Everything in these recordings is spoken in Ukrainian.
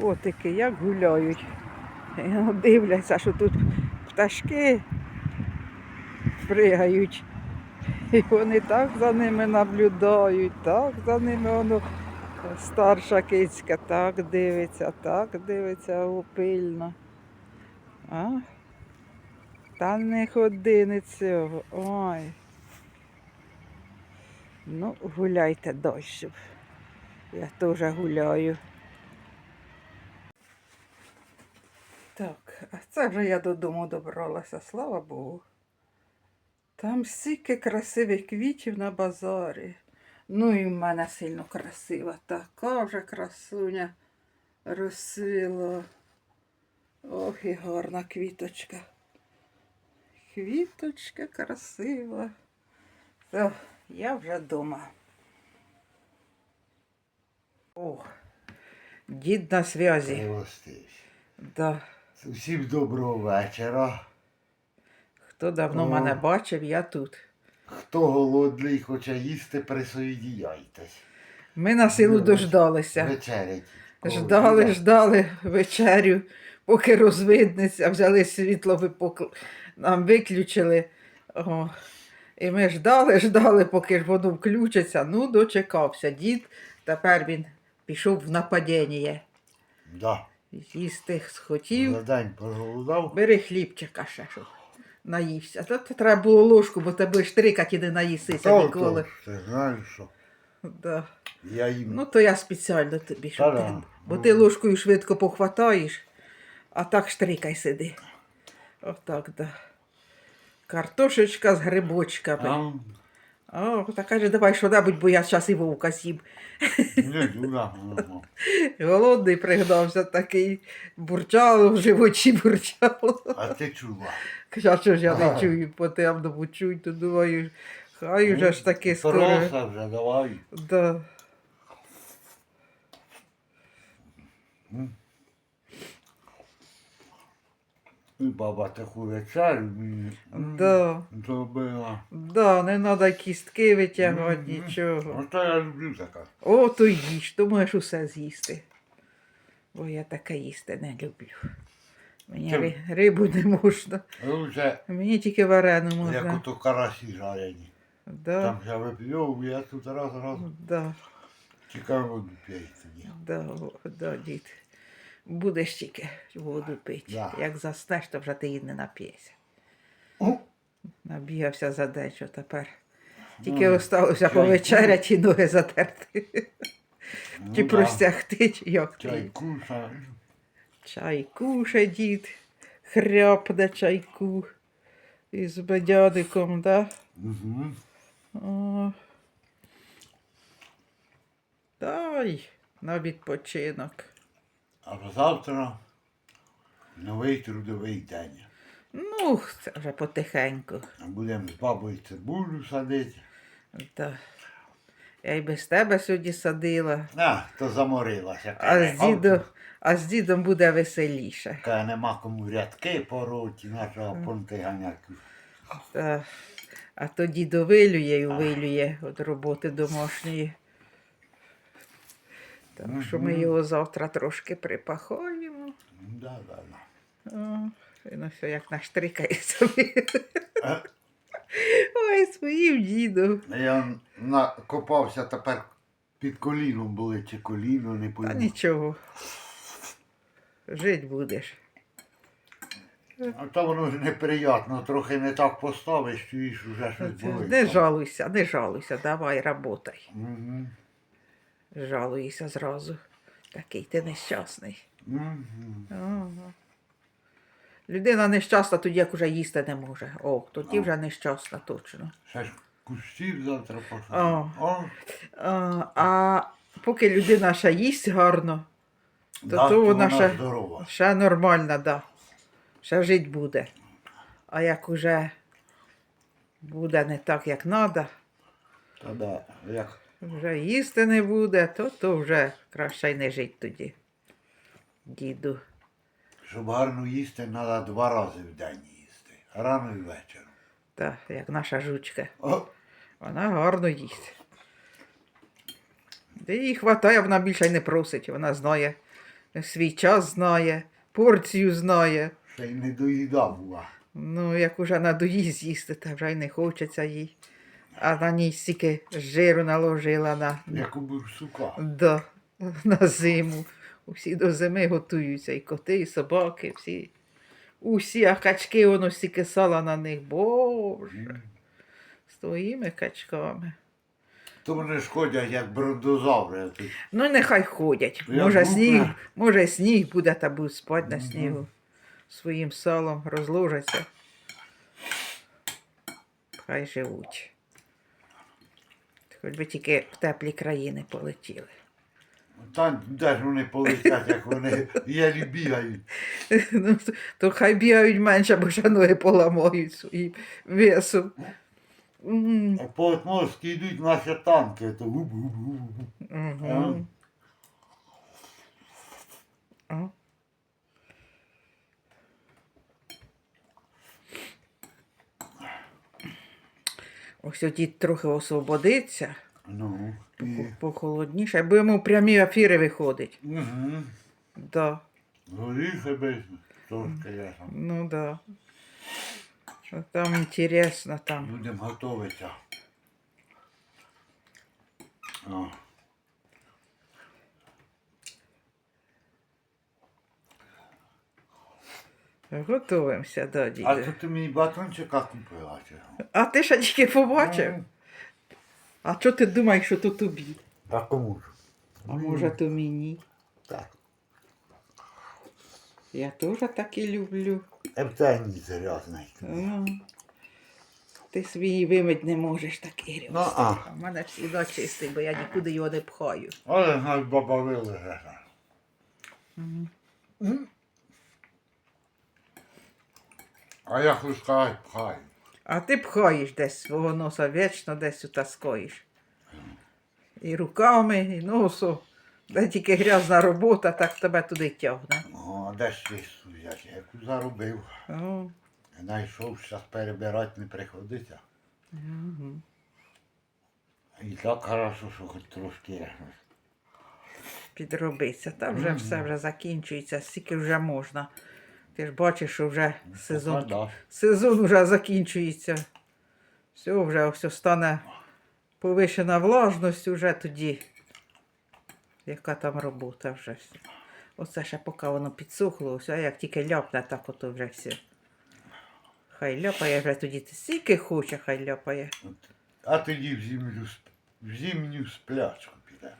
Котики як гуляють. Дивляться, що тут пташки пригають. І вони так за ними наблюдають, так за ними воно старша кицька так дивиться, так дивиться пильно. А? Та не ходи не цього. Ой. Ну, гуляйте дощ. Я теж гуляю. Так, а це вже я додому добралася, слава Богу. Там стільки красивих квітів на базарі. Ну і в мене сильно красива. Така вже красуня розсвіла. Ох, і гарна квіточка. Квіточка красива. То я вже вдома. О, дід на зв'язі. Да. Усім доброго вечора. Хто давно О. мене бачив, я тут. Хто голодний, хоче їсти, присоєдіняйтесь. Ми на силу Ну, дождалися. Вечерять. Ждали, ждали вечерю, поки розвиднеться, взяли світло, нам виключили. О. І ми ждали, ждали, поки ж воно включиться. Ну, дочекався. Дід, тепер він пішов в нападіння. Да. Їсти схотів. За день проголодав. Бери хлібчика ще, щоб наївся. Та то треба було ложку, бо тебе штрикать і не наїсися ніколи. то, ти знаєш що? Да. Я їм. Ну, то я спеціально тобі, щоб ти, бо ти ложкою швидко похватаєш, а так штрикай сиди. Отак, да. Картошечка з грибочками. О, та каже, давай що-небудь, бо я зараз і вовка з'їм. не туди. ну, Голодний пригнався такий, бурчало в животі бурчало. А ти чула. А що ж я не Ага. чую, по темному чую, то думаю, хай уже ж таки скоро. Проса вже, давай. Да. І баба таку вечерю мені Да. зробила. Да, не треба кістки витягати, Мгм. нічого. Оце я люблю таке. О, то їж, то можеш усе з'їсти. Бо я таке їсти не люблю. Мені Чим? ри- рибу не можна. Лучше, Мені тільки варену як можна. ото карасі жарені. Да, Там я вип'ю, я тут раз раз да, воду п'ять тоді. да, да, дід. Будеш тільки воду пити. Да. Як заснеш, то вже ти її не нап'єшся. Набігався за день, що тепер. Тільки ну, осталося повечеряти і ноги затерти. ну Чи да, простягти, чи як ти. Чайку, ша- Чайку ще дід хряпне чайку із бадядиком, да? Мгм. О. Дай на відпочинок. А завтра новий трудовий день. Ну, це вже потихеньку. Будемо з бабою цибулю садити. Да. Я й без тебе сьогодні садила, А, то заморилася. а з дідом, а з дідом буде веселіше. Каже, нема кому рядки пороти, нашого понти ганяти. Да. А то дідо вилює і вилює від роботи домашньої. Так що ми його завтра трошки припахаємо. Да, да, да. Ну все, як наштрикає собі. Е, Ой, своїм дідом. Я накопався тепер під коліном були чи коліно, не Та пойму. нічого. Жить будеш. А то воно ж неприємно, трохи не так поставиш, чуєш, уже щось болить. Не жалуйся, не жалуйся, давай работай. Мгм. Жалуйся зразу. Такий ти нещасний. Ага. Людина нещасна тоді, як уже їсти не може. О, тоді вже нещасна точно. Ще ж кущів завтра О. О, А, а поки людина ще їсть гарно, то, да, то вона ще, здорова. ще нормальна, да. ще жити буде. А як уже буде не так, як треба, Та да, як вже їсти не буде, то, то вже краще й не жити тоді. Діду. Щоб гарно їсти, треба два рази в день їсти. Рано і вечором. Та, як наша жучка. О, Вона гарно їсть. Де їй хватає, вона більше й не просить. Вона знає, свій час знає, порцію знає. Ще й не доїдав була. Ну, як уже надоїсть їсти, та вже й не хочеться їй. А на ній стільки жиру наложила на, Як у бурсука. да, на зиму. Усі до зими готуються, і коти, і собаки, всі. Усі, а качки воно стільки сала на них. Боже. З твоїми качками. То вони ж ходять як бродозаври. Ну, нехай ходять. Я Може, сніг, може, сніг буде та будуть спати на снігу. Своїм салом розложаться. Хай живуть. Хоч би тільки в теплі країни полетіли. Там де ж вони полетять, як вони єлі бігають. Ну, то, хай бігають менше, бо ще ноги поламають своїм весом. А по Отморськи йдуть наші танки, то губ-губ-губ. мгм. О. Ось дід трохи освободиться, Ну, і... похолодніше, бо йому прямі ефіри виходить. Угу. Да. Горіхи без трошки я там. Ну да. Що Там інтересно там. Будемо готуватися. Готуємося до А діда. то ти мені батончика купила. чи? А ти ще тільки побачив? Ну, А що ти думаєш, що то тобі? А кому ж? А може то мені? Так. Я теж так і люблю. Епцені серйозний. Ну, Ти свій вимить не можеш такий Ну, а. А в мене завжди чистий, бо я нікуди його не пхаю. Але нас баба вилежала. Мгм. А я хочу сказати, пхай. А ти пхаєш десь свого носа вічно десь утаскоїш. І руками, і носом. Де тільки грязна робота, так тебе туди тягне. О, де ж ти взяти? Яку заробив. О, Знайшов, зараз перебирати не приходиться. мгм. І так хорошо, що хоч трошки. Підробиться. Та вже все вже закінчується, скільки вже можна. Ти ж бачиш, що вже сезон, сезон вже закінчується. Все, вже все стане повишена влажність, вже тоді. Яка там робота вже все. Оце ще поки воно підсохло, а як тільки ляпне, так ото вже все. Хай ляпає вже тоді стільки хоче, хай ляпає. А тоді в зимню, в зимню сплячку піде.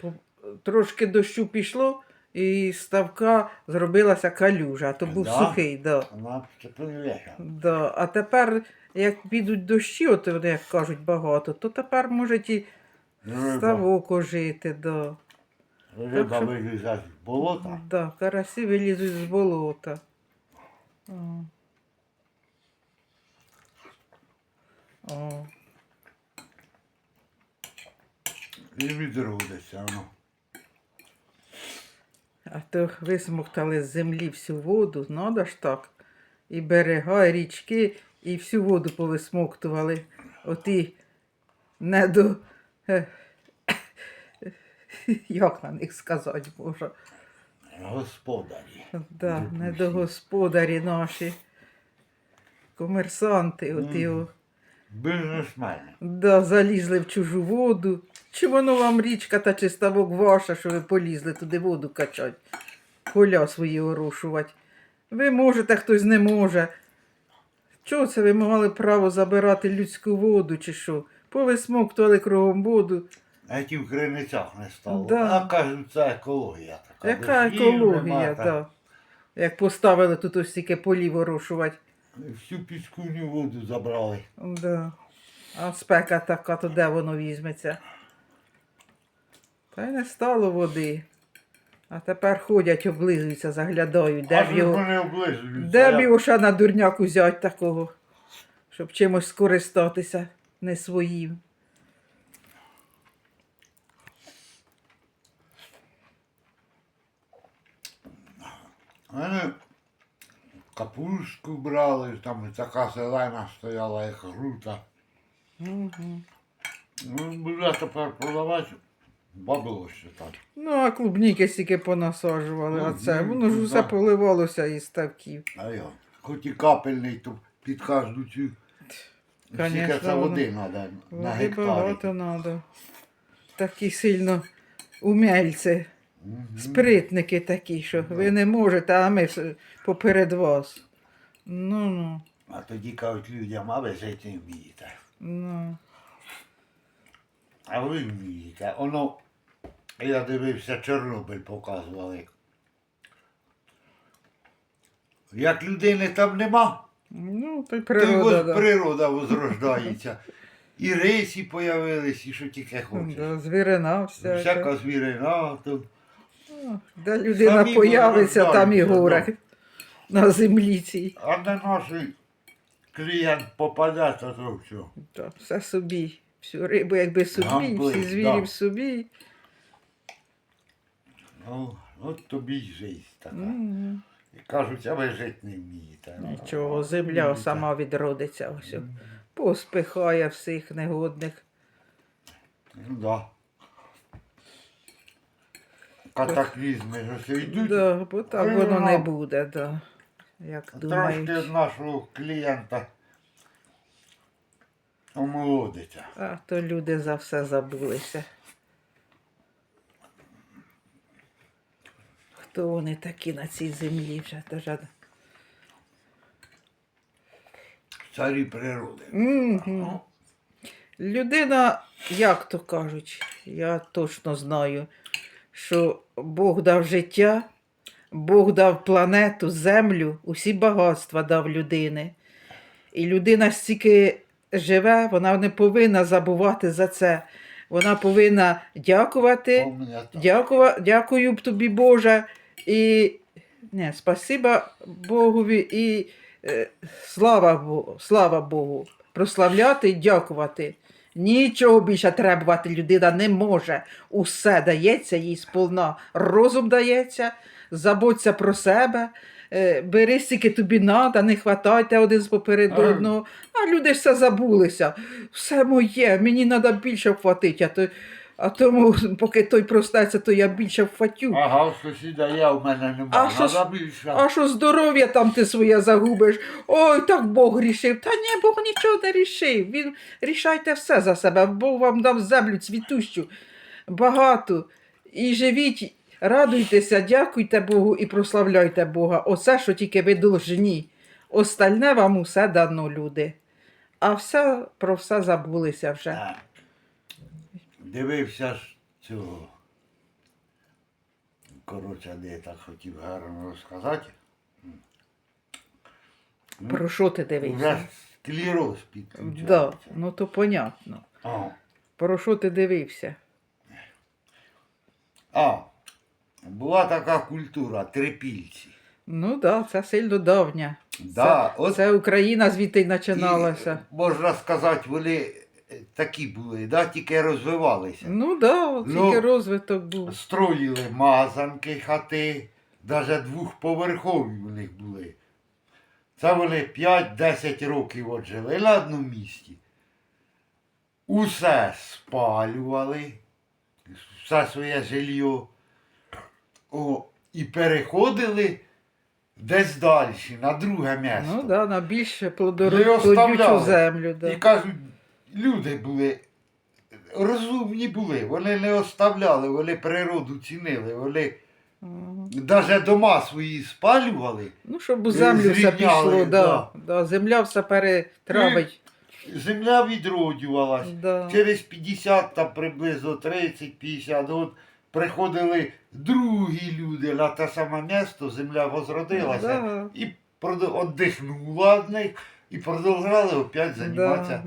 По- Трошки дощу пішло, і ставка зробилася калюжа, а то був Да? сухий. Да. Вона тепліша. Да. А тепер, як підуть дощі, от вони, як кажуть, багато, то тепер можуть і Риба, ставок ожити. Да. риба що- вилізає з болота. Да, карасі вилізуть з болота. О. О. І відродиться воно. А то висмоктали з землі всю воду, надо ж так. І берега, і річки, і всю воду повисмоктували. Оті недо. Як на них сказати можу? Господарі. Да, недогосподарі наші. Комерсанти, оті. о. Бізнесмени. Да, залізли в чужу воду. Чи воно вам річка та чи ставок ваша, що ви полізли туди воду качать, поля свої орошувати. Ви можете, хтось не може. Чого це ви мали право забирати людську воду, чи що? Повисмоктували кругом воду. А ті в криницях не стало. Да. А кажуть, це екологія така. Яка екологія, та да. Як поставили тут ось стільки полів орошувати. Всю піскуню воду забрали. Да. А спека така, то де воно візьметься? Та й не стало води. А тепер ходять, облизуються, заглядають, де а б його, облизуються? де б його ще на дурняк узять такого, щоб чимось скористатися не своїм. Вони капустку брали, там така зелена стояла, як грута. Угу. Ну, буде тепер продавати Бабло що так. Ну, а клубніки стільки понасаджували, а це, воно ж усе поливалося із ставків. А я. Хоч і капельний, то під кожну цю. Скільки це води треба на Води гектарі. багато треба. Такі сильно умельці. Спритники такі, що ви не можете, а ми поперед вас. Ну, ну, А тоді кажуть людям, а ви жити не вмієте. ну. А ви вмієте. Воно, я дивився, Чорнобиль показували. Як людини там нема, Ну, то й то природа. воз- Да. природа возрождається. І рисі появились, і що тільки хочеш. Да, звірина всяка. Всяка звірина, то Де людина Самі появиться, там і горе на землі цій. а де наш клієнт попаде, то то все. Да, все собі. Всю рибу якби собі, всі звірі да. в собі. Ну, от тобі й жизнь така. Мгм. І кажуть, а ви жити не вмієте. Нічого, земля Вмієте. сама відродиться. Ось. Поспихає всіх негодних. Ну да. Катаклізми ж ось йдуть. Да, бо так Ну, воно не ну. буде, да. Як Трошки думають. нашого клієнта омолодиться. А то люди за все забулися. Хто вони такі на цій землі вже даже. Царі природи. Мгм. Людина, як то кажуть, я точно знаю, що Бог дав життя, Бог дав планету, землю, усі багатства дав людини. І людина стільки живе, вона не повинна забувати за це. Вона повинна дякувати. Дякува, дякую б тобі, Боже. І не, спасіба Богові і е, слава Богу, слава Богу. Прославляти і дякувати. Нічого більше требувати людина не може. Усе дається їй сповна. Розум дається, заботься про себе. е, Бери стільки тобі надо, не хватайте один з поперед одного. А люди ж все забулися. Все моє, мені треба більше вхватити. А, тому, поки той проснеться, то я більше вхватю. Ага, у сусіда є, у мене А немає. що Надо більше. А що здоров'я там ти своє загубиш? Ой, так Бог рішив. Та ні, Бог нічого не рішив. Він рішайте все за себе. Бог вам дав землю цвітущу, багату. І живіть, радуйтеся, дякуйте Богу і прославляйте Бога. Оце, що тільки ви должні. Остальне вам усе дано, люди. А все про все забулися вже. Дивився ж цього. Коротше, де я так хотів гарно розказати. Ну, Про що ти Вже дивишся? склероз підключається. Да, ну то понятно. А, Про що ти дивився? а, була така культура, трипільці. Ну так, да, це сильно давня. Да, це, от це Україна звідти починалася. І, можна сказати, вони такі були, да, тільки розвивалися. Ну так, да, Ну, тільки розвиток був. Строїли мазанки, хати, навіть двохповерхові у них були. Це вони 5-10 років от жили на одному місці. Усе спалювали, все своє жилье. О, і переходили десь далі, на друге місце. Ну так, да, на більш Не плодородючу оставляли. землю. І кажуть, люди були розумні були, вони не оставляли, вони природу цінили, вони навіть дома свої спалювали, Ну, щоб у землю все Зрівняли, пішло, да. да. Да. земля все перетравить. земля відроджувалась. Да. Через 50 та приблизно 30-50 років приходили другі люди на те саме місто, земля возродилася Да. і віддихнула від них і продовжували опять Да, займатися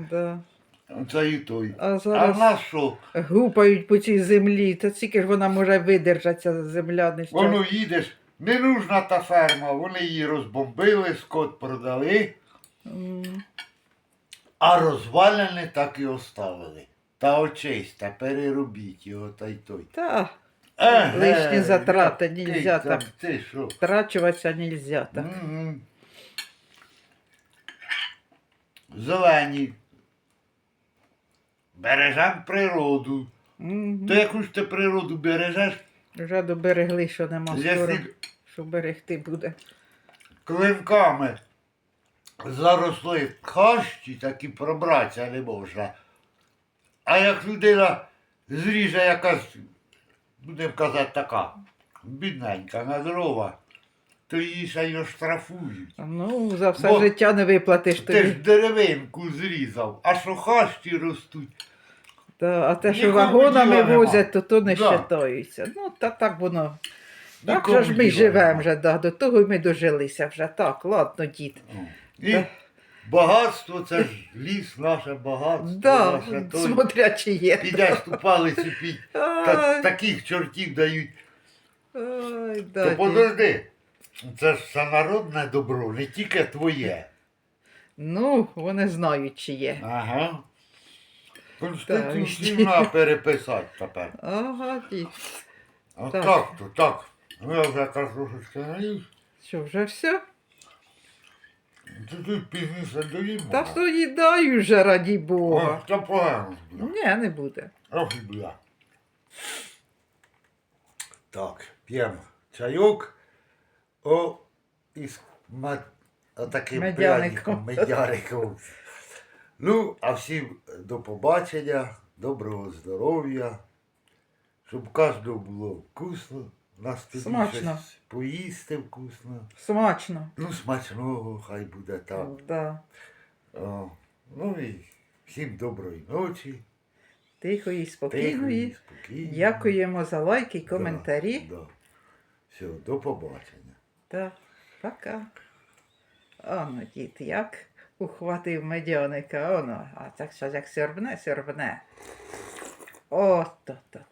да. цією той. А А зараз на що? гупають по цій землі, та тільки ж вона може видержатися земля нещасна. Воно їдеш, не нужна та ферма, вони її розбомбили, скот продали, М. а розвалене так і оставили. Та очисьте, переробіть його та й той. Та, Еге, Лишні затрати який нельзя там, там. Ти що? втрачуватися нельзя. Так. Мгм. Зелені. Бережем природу. Мгм. То яку ж ти природу бережеш, Вже доберегли, що нема скоро, якщо що берегти буде. клинками заросли хащі, так і пробратися не можна. А як людина зріже якась, будемо казати, така, бідненька, нездорова, то її ще й оштрафують. Ну, за все Бо життя не виплатиш Ти ж деревинку зрізав, а що хащі ростуть. Та, а те, що Нікому вагонами діла возять, то то не Да. Ну, та так воно. Так Нікому же ж ми діла живемо нема. вже, да, до того й ми дожилися вже. Так, ладно, дід. І Да. багатство це ж ліс, наше багатство, Да, наше той. смотря чи є. Підеш ту палицю під та, Ай, таких чортів дають. ай, да, То дід. подожди. Це ж всенародне добро, не тільки твоє. Ну, вони знають, чи є. Ага. Конституцію треба переписати тепер. Ага, дід. А Так. так то, так. Ну я вже картошечки наїв. Що, вже все? Ти тут пізніше доїмо. Та то їдай уже, раді Бога. Та погано буде. Ні, не буде. Ох, бля. Так, п'ємо чайок. О, із мед... таким пряником, медяником. Ну, а всім до побачення, доброго здоров'я, щоб у кожного було вкусно, на столі Смачно. щось поїсти вкусно. Смачно. Ну, смачного, хай буде так. Да. О, ну і всім доброї ночі. Тихої, Тихої, спокійної. спокійної. Дякуємо за лайки і коментарі. Да, да. Все, до побачення. Так, пока. Оно, дід, як ухватив медяника, оно, а так що як сірбне. От то то.